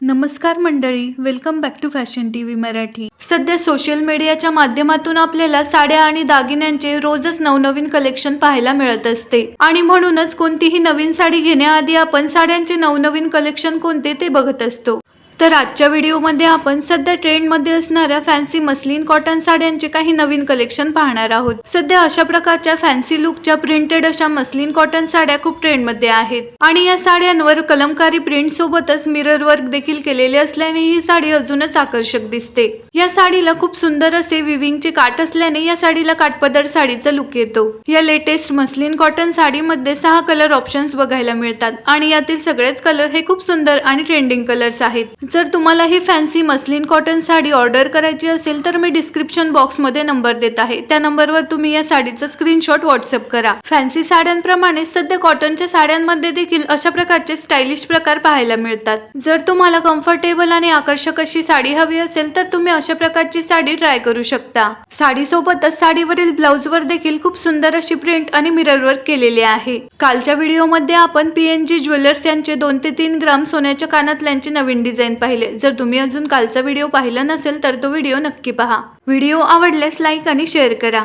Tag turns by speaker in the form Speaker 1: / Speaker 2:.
Speaker 1: नमस्कार मंडळी welcome back to fashion T V Marathi. सध्या सोशल मीडियाच्या माध्यमातून आपल्याला साड्या आणि दागिन्यांचे रोजच नवनवीन कलेक्शन पाहायला मिळत असते. आणि म्हणूनच कोणतीही नवीन साडी घेण्याआधी आपण साड्यांचे नवनवीन कलेक्शन कोणते ते बघत असतो. तर आजच्या व्हिडिओमध्ये आपण सध्या ट्रेंडमध्ये असणाऱ्या फॅन्सी मस्लिन कॉटन साड्यांचे काही नवीन कलेक्शन पाहणार आहोत. सध्या अशा प्रकारच्या फॅन्सी लुकच्या प्रिंटेड अशा मस्लिन कॉटन साड्या खूप ट्रेंडमध्ये आहेत. आणि या साड्यांवर कलमकारी प्रिंट सोबतच मिरर वर्क देखील केलेले असल्याने ही साडी अजूनच आकर्षक दिसते. या साडीला खूप सुंदर असे विविंगचे काठ असल्याने या साडीला काठपदर साडीचा लुक येतो. या लेटेस्ट मस्लिन कॉटन साडीमध्ये सहा कलर ऑप्शन्स बघायला मिळतात आणि यातील सगळेच कलर हे खूप सुंदर आणि ट्रेंडिंग कलर्स आहेत. जर तुम्हाला ही fancy muslin cotton sari order करायची असेल तर मी डिस्क्रिप्शन बॉक्समध्ये नंबर देत आहे. त्या नंबरवर तुम्ही या साडीचा स्क्रीनशॉट व्हॉट्सअप करा. फॅन्सी साड्यांप्रमाणे सध्या कॉटनच्या साड्यांमध्ये देखील अशा प्रकारचे स्टायलिश प्रकार पाहायला मिळतात. जर तुम्हाला कम्फर्टेबल आणि आकर्षक अशी साडी हवी असेल तर तुम्ही अशा प्रकारची साडी ट्राय करू शकता. साडीसोबतच साडीवरील ब्लाऊजवर देखील खूप सुंदर अशी प्रिंट आणि मिरर वर्क केलेली आहे. कालच्या व्हिडिओमध्ये आपण पीएनजी ज्वेलर्स यांचे दोन ते तीन ग्राम सोन्याच्या कानातल्यांचे नवीन डिझाईन पाहिले. जर तुम्ही अजून कालचा व्हिडिओ पाहिला नसेल तर तो व्हिडिओ नक्की पहा. व्हिडिओ आवडल्यास लाईक आणि शेअर करा.